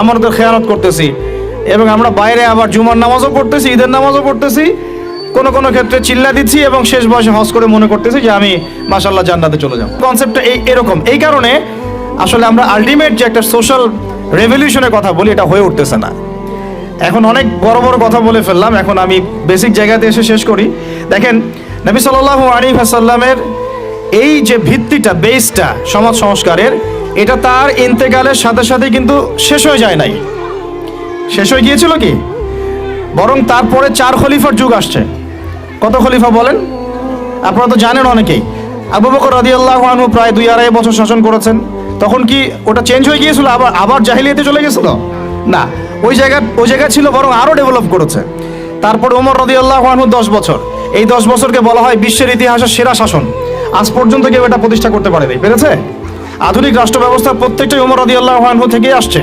আমাদের খেয়ানত করতেছি। এবং আমরা বাইরে আবার জুমার নামাজও পড়তেছি, ঈদের নামাজও পড়তেছি। কোনো কোনো ক্ষেত্রে চিল্লা দিচ্ছি এবং শেষ বয়সে হজ করে মনে করতেছি যে আমি মাসাল্লাহ জান্নাতে চলে যাব। কনসেপ্টটা এই, এরকম। এই কারণে আসলে আমরা আলটিমেট যে একটা সোশ্যাল রেভলিউশনের কথা বলি, এটা হয়ে উঠতেছে না। এখন অনেক বড় বড় কথা বলে ফেললাম, এখন আমি বেসিক জায়গাতে এসে শেষ করি। দেখেন, নবী সাল্লাহ আলী হাসাল্লামের এই যে ভিত্তিটা বেসটা সমাজ সংস্কারের এটা তার ইন্তেকালের সাথে সাথে কিন্তু শেষ হয়ে যায় নাই। শেষ হয়ে গিয়েছিল কি? বরং তারপরে চার খলিফার যুগ আসছে। কত খলিফা বলেন? আপনারা তো জানেন অনেকেই। আবু বকর রাদিয়াল্লাহু আনহু প্রায় দুই আড়াই বছর শাসন করেছেন। তখন কি ওটা চেঞ্জ হয়ে গিয়েছিল? আবার আবার জাহিলিয়াতে চলে গেছিল? না, ওই জায়গা ওই জায়গা ছিল বরং আরও ডেভেলপ করেছে। তারপর ওমর রাদিয়াল্লাহু আনহু দশ বছর। এই দশ বছরকে বলা হয় বিশ্বের ইতিহাসের সেরা শাসন। আজ পর্যন্ত কেউ এটা প্রতিষ্ঠা করতে পারেনি। পেরেছে? আধুনিক রাষ্ট্র ব্যবস্থার প্রত্যেকটাই ওমর রাদিয়াল্লাহু আনহু থেকেই আসছে।